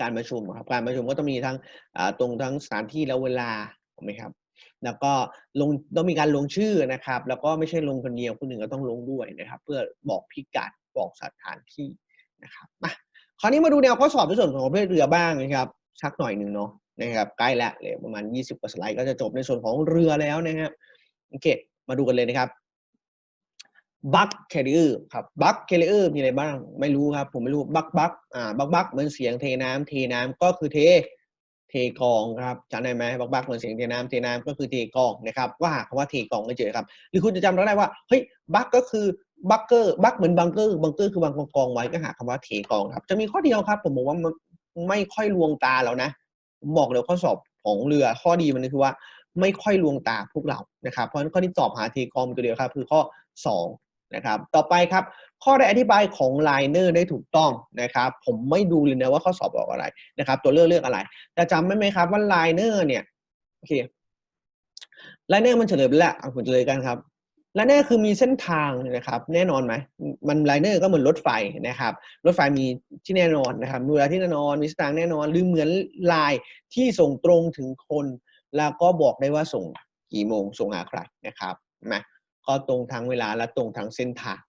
การประชุมครับการประชุมก็ต้องมีทั้งตรงทั้งสถานที่และเวลาถูกไหมครับ แล้วก็ลงต้องมีการลงชื่อนะครับ แล้วก็ไม่ใช่ลงคนเดียวคนหนึ่งก็ต้องลงด้วยนะครับ เพื่อบอกพิกัดบอกสถานที่นะครับมาคราวนี้มาดูแนวข้อสอบในส่วนของประเภทเรือบ้างนะครับสักหน่อยหนึ่งเนาะนะครับใกล้ล้วเหลยประมาณ 20กว่าสไลด์ก็จะจบในส่วนของเรือแล้วนะครับโอเคมาดูกันเลยนะครับ บัคแคริเออร์ครับบัคแคริเออร์มีอะไรบ้าง ไม่รู้ครับ ผมไม่รู้บัคบัคอ่าบัคบัคเหมือนเสียงเทน้ำเทน้ำก็คือเท เทกองครับจำได้ไหมบักบักเหมือนเสียงเทน้ำเทน้ำก็คือเทกองนะครับว่าหาคำว่าเทกองไม่เจอครับ หรือคุณจะจำได้ว่าเฮ้ยบักก็คือบักเกอร์บักเหมือนบังเกอร์บังเกอร์คือวางกองไว้ก็หาคำว่าเทกองครับ จะมีข้อเดียวครับ ผมบอกว่ามันไม่ค่อยลวงตาแล้วนะผมบอกเลยข้อสอบของเรือข้อดีมันคือว่าไม่ค่อยลวงตาพวกเรานะครับเพราะฉะนั้นข้อที่ตอบหาเทกองตัวเดียวครับ คือข้อสอง นะครับต่อไปครับ ข้อใดอธิบายของไลเนอร์ได้ถูกต้องนะครับผมไม่ดูเลยนะว่าข้อสอบบอกอะไรนะครับ ตัวเลือกเลือกอะไรแต่จำไม่ไหมครับว่าไลเนอร์เนี่ยโอเคไลเนอร์มันเฉลยไปแล้วเอาผมเฉลยกันครับไลเนอร์คือมีเส้นทางนะครับแน่นอนไหมมันไลเนอร์ก็เหมือนรถไฟนะครับรถไฟมีที่แน่นอนนะครับมีเวลาที่แน่นอนมีสตางค์แน่นอน หรือเหมือนลายที่ส่งตรงถึงคน แล้วก็บอกได้ว่าส่งกี่โมงส่งหาใครนะครับนะ ก็ตรงทางเวลาและตรงทางเส้นทาง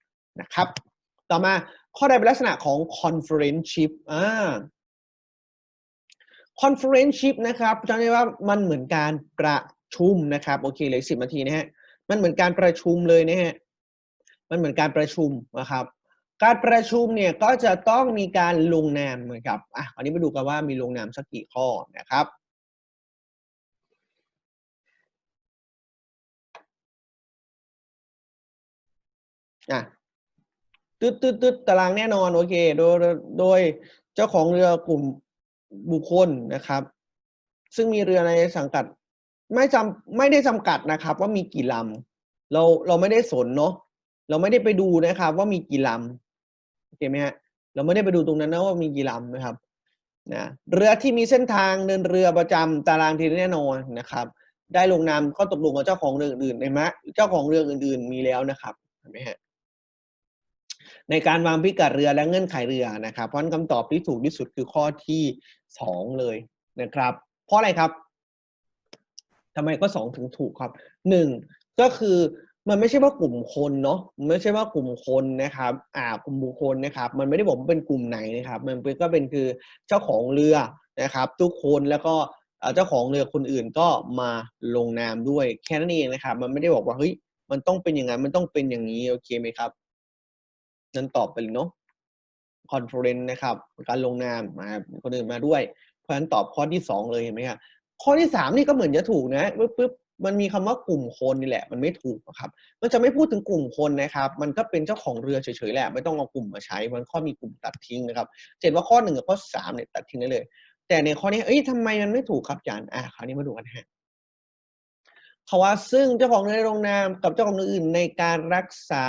นะครับ ต่อมาข้อใดเป็นลักษณะของ conference-ship อ่า conference-ship นะครับจำได้ว่ามันเหมือนการประชุมนะครับโอเคเหลยสิบนาทีนะฮะมันเหมือนการประชุมเลยนะฮะมันเหมือนการประชุมนะครับ การประชุมเนี่ยก็จะต้องมีการลงนามเหมือนกับอะอันนี้มาดูกันว่ามีลงนามสักกี่ข้อนะครับ อะตึ๊ดตึ๊ดตึ๊ดตารางแน่นอนโอเค โดยโดยเจ้าของเรือกลุ่มบุคคลนะครับ ซึ่งมีเรือในสังกัด ไม่จำไม่ได้จำกัดนะครับ ว่ามีกี่ลำเราเราไม่ได้สนเนาะเราไม่ได้ไปดูนะครับ ว่ามีกี่ลำโอเคไหมฮะเราไม่ได้ไปดูตรงนั้นนะว่ามีกี่ลำนะครับนะเรือที่มีเส้นทางเดินเรือประจำตารางที่แน่นอนนะครับ ได้ลงนามก็ตกลงกับเจ้าของเรืออื่นๆเห็นไหมเจ้าของเรืออื่น ๆ มีแล้วนะครับเห็นไหมฮะ ในการวางพิกัดเรือและเงื่อนไขเรือนะครับ เพราะคำตอบที่ถูกที่สุดคือข้อที่สองเลยนะครับ เพราะอะไรครับทำไมก็สองถึงถูกครับหนึ่งก็คือมันไม่ใช่ว่ากลุ่มคนเนาะไม่ใช่ว่ากลุ่มคนนะครับ อ่ากลุ่มบุคคลนะครับ มันไม่ได้บอกว่าเป็นกลุ่มไหนนะครับ มันเป็นก็เป็นคือเจ้าของเรือนะครับ ทุกคนแล้วก็เจ้าของเรือคนอื่นก็มาลงนามด้วยแค่นั้นเองนะครับ มันไม่ได้บอกว่าเฮ้ยมันต้องเป็นอย่างนั้นมันต้องเป็นอย่างนี้โอเคไหมครับ นั่นตอบไปเลยเนาะคอนเฟอเรนซ์นะครับ การลงนามมาคนอื่นมาด้วย เพราะฉะนั้นตอบข้อที่สองเลยเห็นไหมครับข้อที่สามนี่ก็เหมือนจะถูกนะปึ๊บปึ๊บมันมีคำว่ากลุ่มคนนี่แหละ มันไม่ถูกครับ มันจะไม่พูดถึงกลุ่มคนนะครับ มันก็เป็นเจ้าของเรือเฉยๆแหละ ไม่ต้องเอากลุ่มมาใช้ มันข้อมีกลุ่มตัดทิ้งนะครับเจ็ดว่าข้อหนึ่งกับข้อสามเนี่ยตัดทิ้งได้เลย แต่ในข้อนี้เอ้ยทำไมมันไม่ถูกครับอาจารย์อะคราวนี้มาดูกันฮะเขาว่าซึ่งเจ้าของเรือลงนามกับเจ้าของเรืออื่นในการรักษา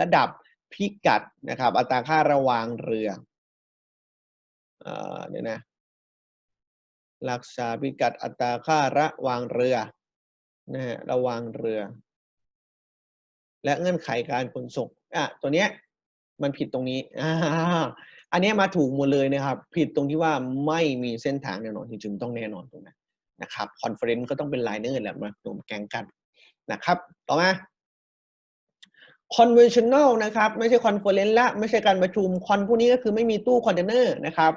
ระดับ พิกัดนะครับ อัตราค่าระวางเรือเอ่อเดี๋ยวนะรักษาพิกัดอัตราค่าระวางเรือนะฮะระวางเรือ และเงื่อนไขการขนส่งอะตัวเนี้ยมันผิดตรงนี้อ่าอันนี้มาถูกหมดเลยนะครับ ผิดตรงที่ว่าไม่มีเส้นทางแน่นอนจริงๆต้องแน่นอนตรงนั้นนะครับคอนเฟอเรนซ์ก็ต้องเป็นไลเนอร์แหละมารวมแกงกันนะครับ ต่อมา conventional นะครับ ไม่ใช่ conference ละไม่ใช่การประชุมคอนพวกนี้ก็คือไม่มีตู้คอนเทนเนอร์นะครับ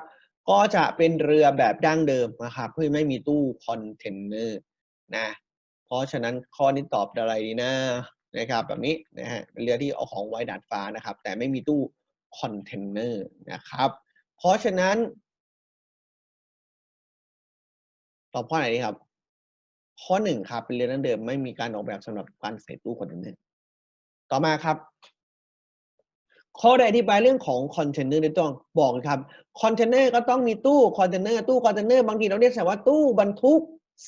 ก็จะเป็นเรือแบบดั้งเดิมนะครับเพื่อไม่มีตู้คอนเทนเนอร์นะเพราะฉะนั้นข้อนี้ตอบอะไรดีนะนะครับ แบบนี้นะฮะเป็นเรือที่เอาของไว้ดาดฟ้านะครับ แต่ไม่มีตู้คอนเทนเนอร์นะครับ เพราะฉะนั้น ตอบข้อไหนดีครับ ข้อหนึ่งครับเป็นเรือดั้งเดิมไม่มีการออกแบบสำหรับการใส่ตู้คอนเทนเนอร์ ต่อมาครับข้อใดที่ไปเรื่องของคอนเทนเนอร์ได้ต้องบอกครับคอนเทนเนอร์ก็ต้องมีตู้คอนเทนเนอร์ตู้คอนเทนเนอร์บางทีเราเรียกใช่ว่าตู้บรรทุก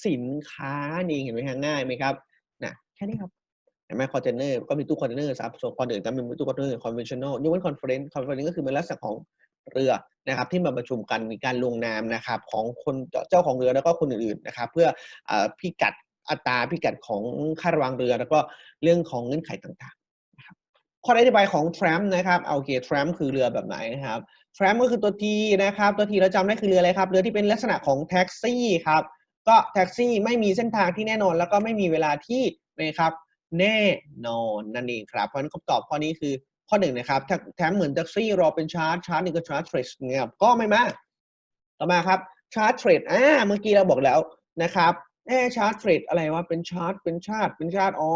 สินค้านี่เห็นไหมฮะง่ายไหมครับนะแค่นี้ครับเห็นไหมคอนเทนเนอร์ก็มีตู้คอนเทนเนอร์ครับส่วนคอนอื่นก็มีตู้คอนเทนเนอร์คอนเวนชั่นแนลยกเว้นคอนเฟอเรนซ์คอนเฟอเรนซ์ก็คือเป็นลักษณะของเรือนะครับ ที่มาประชุมกันมีการลงนามนะครับของคนเจ้าของเรือแล้วก็คนอื่นๆนะครับ เพื่ออพิกัดอัตราพิกัดของค่าระวางเรือ แล้วก็เรื่องของเงื่อนไขต่างๆ ข้ออธิบายของ tram นะครับโอเค tram คือเรือแบบไหนนะครับ tram ก็คือตัว T นะครับ ตัว T เราจำได้คือเรืออะไรครับ เรือที่เป็นลักษณะของแท็กซี่ครับ ก็แท็กซี่ไม่มีเส้นทางที่แน่นอน แล้วก็ไม่มีเวลาที่นะครับแน่นอนนั่นเองครับ เพราะฉะนั้นคำตอบข้อนี้คือข้อหนึ่งนะครับแท็กแถมเหมือนแท็กซี่รอเป็นชาร์จชาร์จหนึ่งก็ชาร์จเทรดเนี่ยครับก็ไม่มาต่อมาครับชาร์จเทรดอ่าเมื่อกี้เราบอกแล้วนะครับ เอชาร์จเทรดอะไรวะเป็นชาร์จเป็นชาติเป็นชาติอ๋อ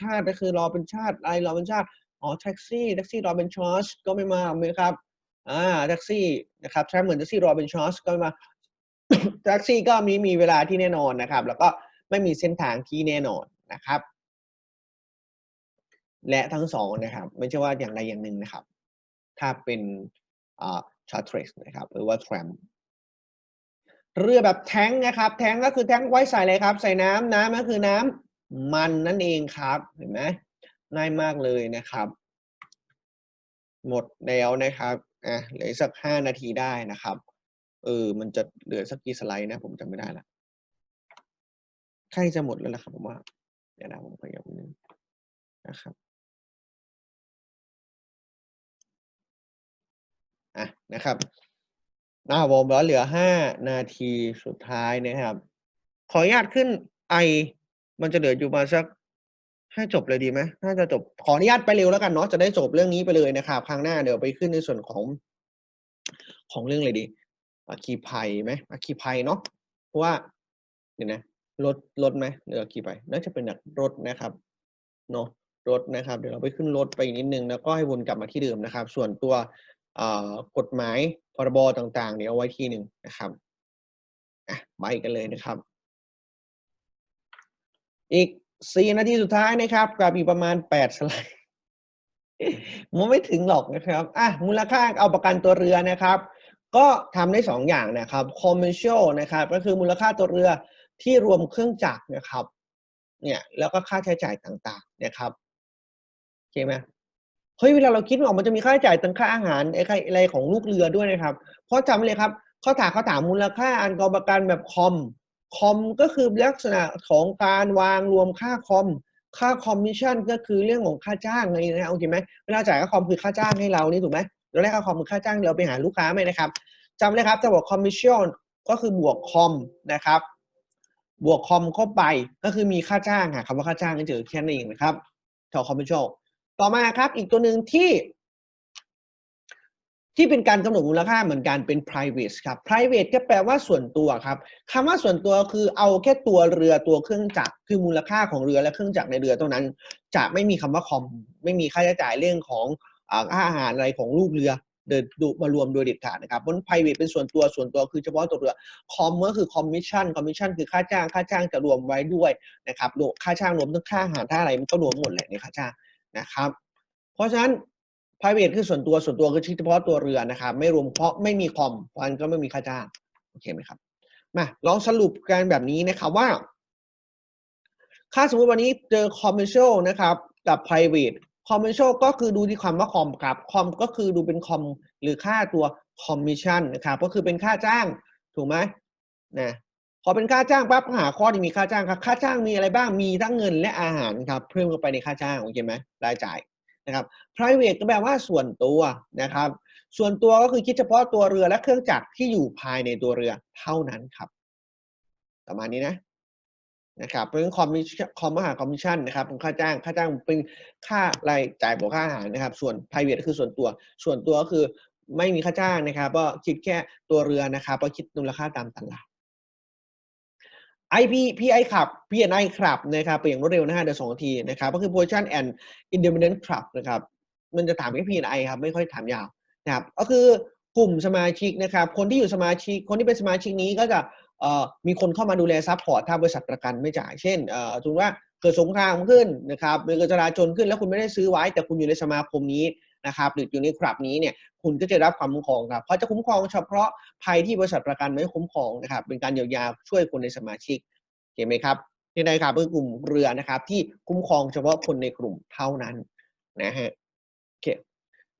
ชาติก็คือรอเป็นชาติอะไรรอเป็นชาติอ๋อแท็กซี่แท็กซี่รอเป็นชาร์จก็ไม่มาไหมครับอ่าแท็กซี่นะครับใช้เหมือนแท็กซี่รอเป็นชาร์จก็ไม่มาแท็กซี่ก็มีมีเวลาที่แน่นอนนะครับ แล้วก็ไม่มีเส้นทางที่แน่นอนนะครับ และทั้งสองนะครับ ไม่ใช่ว่าอย่างใดอย่างหนึ่งนะครับ ถ้าเป็นอ่าชาร์ทเทรสนะครับ หรือว่าแทรม เรือแบบแท้งนะครับ แท้งก็คือแท้งไว้ใส่อะไรครับ ใส่น้ำน้ำก็คือน้ำมันนั่นเองครับเห็นไหมง่ายมากเลยนะครับ หมดแล้วนะครับอะเหลือสักห้านาทีได้นะครับ เออ มันจะเหลือสักกี่สไลด์นะ ผมจำไม่ได้ละใกล้จะหมดแล้วล่ะครับผมว่าเดี๋ยวนะผมขยับนิดนึงนะครับอะนะครับ หน้าผมแล้วเหลือห้านาทีสุดท้ายนะครับ ขออนุญาตขึ้นไอมันจะเหลืออยู่มาสักให้จบเลยดีไหมน่าจะจบขออนุญาตไปเร็วแล้วกันเนาะจะได้จบเรื่องนี้ไปเลยนะครับครั้งหน้าเดี๋ยวไปขึ้นในส่วนของ ของเรื่องอะไรดีอาคีภัยไหมอาคีภัยเนาะเพราะว่าเดี๋ยวนะรถรถไหมเรืออาคีภัยน่าจะเป็นแบบรถนะครับเนาะรถนะครับ เดี๋ยวเราไปขึ้นรถไปอีกนิดนึงแล้วก็ให้วนกลับมาที่เดิมนะครับ ส่วนตัวกฎหมาย พรบต่างๆ เนี่ยเอาไว้ที่หนึ่งนะครับอะไปกันเลยนะครับ อีกสี่นาทีสุดท้ายนะครับกับอีกประมาณแปดสไลด์มันไม่ถึงหรอกนะครับอะมูลค่าเอาประกันตัวเรือนะครับ ก็ทำได้สองอย่างนะครับ commercial นะครับ ก็คือมูลค่าตัวเรือที่รวมเครื่องจักรนะครับ เนี่ยแล้วก็ค่าใช้จ่ายต่างๆ นะครับโอเคไหม เฮ้ยเวลาเราคิดออกมันจะมีค่าใช้จ่ายตั้งค่าอาหารไอ้ค่าอะไรของลูกเรือด้วยนะครับ เพราะจำไว้เลยครับเขาถามเขาถามมูลค่าอันกองประกันแบบคอมคอมก็คือลักษณะของการวางรวมค่าคอมค่าคอมมิชชั่นก็คือเรื่องของค่าจ้างไงนะโอเคไหมเวลาจ่ายค่าคอมคือค่าจ้างให้เรานี่ถูกไหมเราได้ค่าคอมคือค่าจ้างเราไปหาลูกค้าไหมนะครับจำเลยครับจะบอกคอมมิชชั่นก็คือบวกคอมนะครับ บวกคอมเข้าไปก็คือมีค่าจ้างค่ะคำว่าค่าจ้างก็เจอแค่นั้นเองนะครับแถวคอมมิชชั่น ต่อมาครับอีกตัวหนึ่งที่ ที่เป็นการกำหนดมูลค่าเหมือนกันเป็น private ครับ private ก็แปลว่าส่วนตัวครับคำว่าส่วนตัวคือเอาแค่ตัวเรือตัวเครื่องจักรคือมูลค่าของเรือและเครื่องจักรในเรือเท่านั้น จะไม่มีคำว่าคอมไม่มีค่าใช้จ่ายเรื่องของอาค่าอาหารอะไรของลูกเรือเดินดูมารวมโดยเด็ดขาดนะครับเพราะ private เป็นส่วนตัวส่วนตัวคือเฉพาะตัวเรือคอมก็คือ commission commission คือค่าจ้างค่าจ้างจะรวมไว้ด้วยนะครับรวมค่าจ้างรวมทั้งค่าอาหารค่าอะไรมันก็รวมหมดแหละในค่าจ้าง นะครับ เพราะฉะนั้น private คือส่วนตัวส่วนตัวคือเฉพาะตัวเรือนะครับ ไม่รวมเพราะไม่มีคอมเพราะฉะนั้นก็ไม่มีค่าจ้างโอเคไหมครับมาลองสรุปกันแบบนี้นะครับว่า ค่าสมมติวันนี้เจอ commercial นะครับ กับ private commercial ก็คือดูที่คำว่าคอมครับคอมก็คือดูเป็นคอมหรือค่าตัว commission นะครับ ก็คือเป็นค่าจ้างถูกไหมนะ พอเป็นค่าจ้างปั๊บหาข้อที่มีค่าจ้างครับ ค่าจ้างมีอะไรบ้างมีทั้งเงินและอาหารครับ เพิ่มเข้าไปในค่าจ้างโอเคไหมรายจ่ายนะครับ private ก็แปลว่าส่วนตัวนะครับ ส่วนตัวก็คือคิดเฉพาะตัวเรือและเครื่องจักรที่อยู่ภายในตัวเรือเท่านั้นครับ ประมาณนี้นะนะครับเป็นคอมมิชคอมมหาคอมมิชชั่นนะครับเป็นค่าจ้างค่าจ้างเป็นค่ารายจ่ายบวกค่าอาหารนะครับ ส่วน private คือส่วนตัว ส่วนตัวก็คือไม่มีค่าจ้างนะครับ ก็คิดแค่ตัวเรือนะครับก็คิดมูลค่าตามตลาด IP PI ขับ PNI ขับนะครับไปอย่างรวดเร็วนะฮะเดี๋ยวสองนาทีนะครับก็คือ position and independent club นะครับมันจะถามแค่ PNI ครับไม่ค่อยถามยาวนะครับก็คือกลุ่มสมาชิกนะครับคนที่อยู่สมาชิกคนที่เป็นสมาชิกนี้ก็จะมีคนเข้ามาดูแลซัพพอร์ตถ้าบริษัทประกันไม่จ่ายเช่นเอ่อสมมติว่าเกิดสงครามขึ้นนะครับเกิดจราจนขึ้นแล้วคุณไม่ได้ซื้อไว้ แต่คุณอยู่ในสมาคมนี้ นะครับหรืออยู่ในคลับนี้เนี่ยคุณก็จะรับความคุ้มครองครับเพราะจะคุ้มครองเฉพาะภัยที่บริษัทประกันไม่คุ้มครองนะครับเป็นการเยียวยาช่วยคนในสมาชิกเห็นไหมครับนี่นะครับคือกลุ่มเรือนะครับที่คุ้มครองเฉพาะคนในกลุ่มเท่านั้นนะฮะโอเค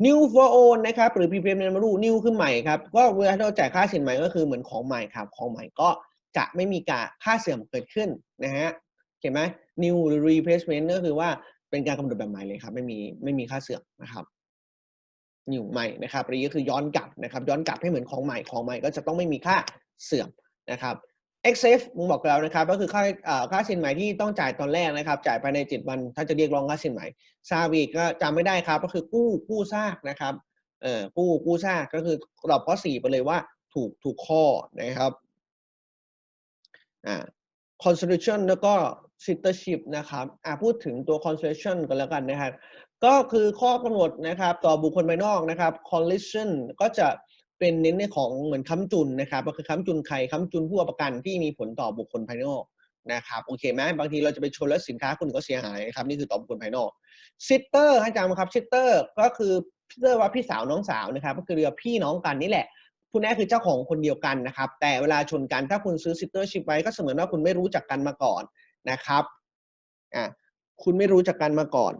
new for own นะครับหรือ prepayment value new คือใหม่ครับก็เวลาเราจ่ายค่าสินใหม่ก็คือเหมือนของใหม่ครับของใหม่ก็จะไม่มีการค่าเสื่อมเกิดขึ้นนะฮะเห็นไหม new หรือ replacement ก็คือว่าเป็นการกำหนดแบบใหม่เลยครับ ไม่มีไม่มีค่าเสื่อมนะครับ นิวใหม่นะครับอันนี้ก็คือย้อนกลับนะครับ ย้อนกลับให้เหมือนของใหม่ของใหม่ก็จะต้องไม่มีค่าเสื่อมนะครับ XF มึงบอกแล้วนะครับ ก็คือค่าอ่อค่าสินใหม่ที่ต้องจ่ายตอนแรกนะครับ จ่ายภายใน 7 วัน ถ้าจะเรียกร้องค่าสินใหม่ซาวีก็จำไม่ได้ครับ ก็คือกู้กู้ซากนะครับเอ่อกู้กู้ซากก็คือตอบข้อ4ไปเลยว่าถูกถูกข้อนะครับอ่า consolidation แล้วก็ sittership นะครับอ่าพูดถึงตัว consolidation กันแล้วกันนะครับ ก็คือข้อกำหนดนะครับ ต่อบุคคลภายนอกนะครับ collision ก็จะเป็นเน้นในของเหมือนค้ำจุนนะครับ ก็คือค้ำจุนใครค้ำจุนผู้ประกันที่มีผลต่อบุคคลภายนอกนะครับโอเคไหมบางทีเราจะไปชนแล้วสินค้าคุณก็เสียหายนะครับนี่คือต่อบุคคลภายนอก sitter ให้จำครับ sitter ก็คือ sitter ว่าพี่สาวน้องสาวนะครับ ก็คือเรือพี่น้องกันนี่แหละผู้นี้คือเจ้าของคนเดียวกันนะครับ แต่เวลาชนกันถ้าคุณซื้อ sittership ไว้ก็เสมือนว่าคุณไม่รู้จักกันมาก่อน นะครับอะคุณไม่รู้จักกันมาก่อน